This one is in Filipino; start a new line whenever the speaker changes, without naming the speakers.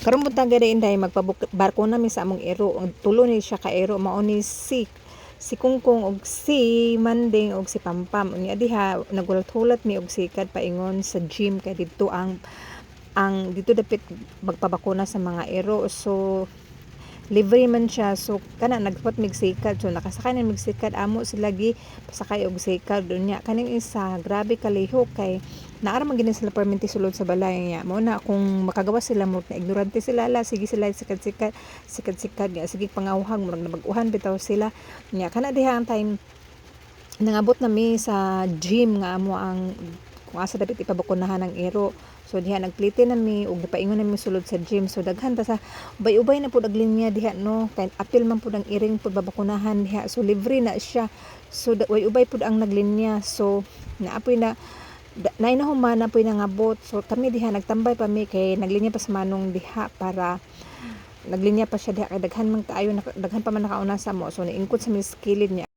Karon buntag gani inday magpabarko na mi sa among ero. Ang tulo ni siya ka ero mao ni si si Kungkong og si Manding og si Pampam. Unya diha nagulat-hulat mi og sikad paingon sa gym kay didto ang ang dito dapit magpabakuna sa mga ero. So libre man siya. So kana nagpot mig sikad so nakasakay na mig sikad amo sila gi pasakay og sikad unya kaning isa grabe kalihok kay naara man gini sila perminti sulod sa balay niya. Mo na kung makagawa sila mo na ignorante sila. La sige sila sikad-sikad sikad-sikad nga sige pangawhag murag nabaguhan bitaw sila. Nya kana diha ang time nangabot na mi sa gym nga amo ang kung asa dapat ipabakunahan ng ero so diha nagplite na mi ug napaingon na mi sulod sa gym. So daghan ta sa ubay-ubay na pud ang linya diha no? Kay apil man pud ang iring pud babakunahan diha. So libre na siya. So da- way ubay pud ang naglinya. So naapoy na nay na humana poy nangabot so kami diha nagtambay pa mi kay naglinya pa sa manong diha para naglinya pa siya diha. Kay daghan man kaayo daghan pa man nakauna sa mo. So niingkot sa mi skilid niya